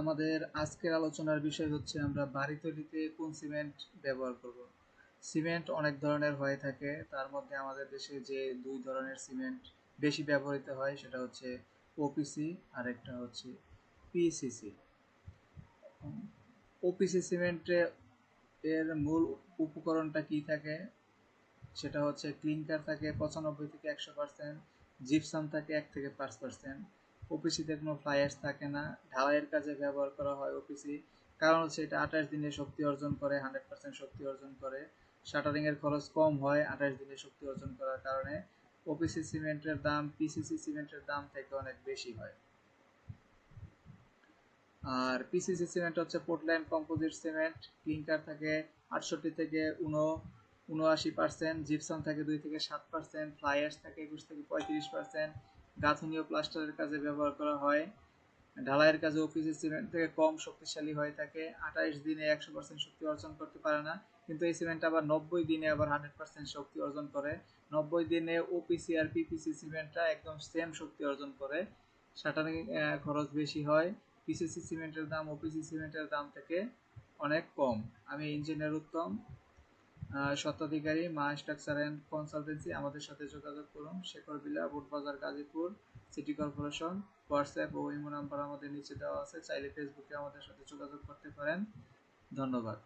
আমাদের আজকের আলোচনার বিষয় হচ্ছে আমরা বাড়ি তৈরিতে কোন সিমেন্ট ব্যবহার করব। সিমেন্ট অনেক ধরনের হয়ে থাকে। তার মধ্যে আমাদের দেশে যে দুই ধরনের সিমেন্ট বেশি ব্যবহৃত হয় সেটা হচ্ছে ওপিসি আর একটা হচ্ছে পিসিসি ওপিসি সিমেন্টে এর মূল উপকরণটা কি থাকে? সেটা হচ্ছে ক্লিনকার থাকে পঁচানব্বই থেকে একশো পার্সেন্ট, জিপসাম থাকে এক থেকে পাঁচ পার্সেন্ট। ওপিসিতে কোনো ফ্লায়ার্স থাকে না। ঢালাইয়ের কাজে ব্যবহার করা হয় ওপিসি কারণ হচ্ছে এটা আঠাশ দিনে শক্তি অর্জন করে হান্ড্রেড পার্সেন্ট শক্তি অর্জন করে। শাটারিং এর খরচ কম হয় আঠাশ দিনে শক্তি অর্জন করার কারণে। ওপিসি সিমেন্টের দাম পিসিসি সিমেন্টের দাম থেকে অনেক বেশি হয়। আর পিসিসি সিমেন্ট হচ্ছে পোর্টল্যান্ড কম্পোজিট সিমেন্ট ক্লিংকার থাকে আটষট্টি থেকে উনো, উনআশি পার্সেন্ট জিপসাম থাকে দুই থেকে সাত পার্সেন্ট ফ্লাইয়ার্স থাকে একুশ থেকে পঁয়ত্রিশ পার্সেন্ট গাঁথনীয় প্লাস্টারের কাজে ব্যবহার করা হয়। ঢালাইয়ের কাজে অফিসের সিমেন্ট থেকে কম শক্তিশালী হয়ে থাকে। আঠাইশ দিনে একশো পার্সেন্ট শক্তি অর্জন করতে পারে না। কিন্তু এই সিমেন্ট আবার নব্বই দিনে আবার হান্ড্রেড পার্সেন্ট শক্তি অর্জন করে। নব্বই দিনে ওপিসি আর পিপিসি সিমেন্টটা একদম সেম শক্তি অর্জন করে। শাটারিং খরচ বেশি হয়। পিসিসি সিমেন্টের দাম ওপিসি সিমেন্টের দাম থেকে অনেক কম। আমি ইঞ্জিনিয়ার উত্তম। স্বত্বাধিকারী মা স্ট্রাকচার অ্যান্ড কনসালটেন্সি আমাদের সাথে যোগাযোগ করুন। Shekhar Bila, Butbazar, Gazipur city corporation WhatsApp ও ইমো নাম্বার আমাদের নিচে দেওয়া আছে। চাইলে ফেসবুকে আমাদের সাথে যোগাযোগ করতে পারেন। ধন্যবাদ।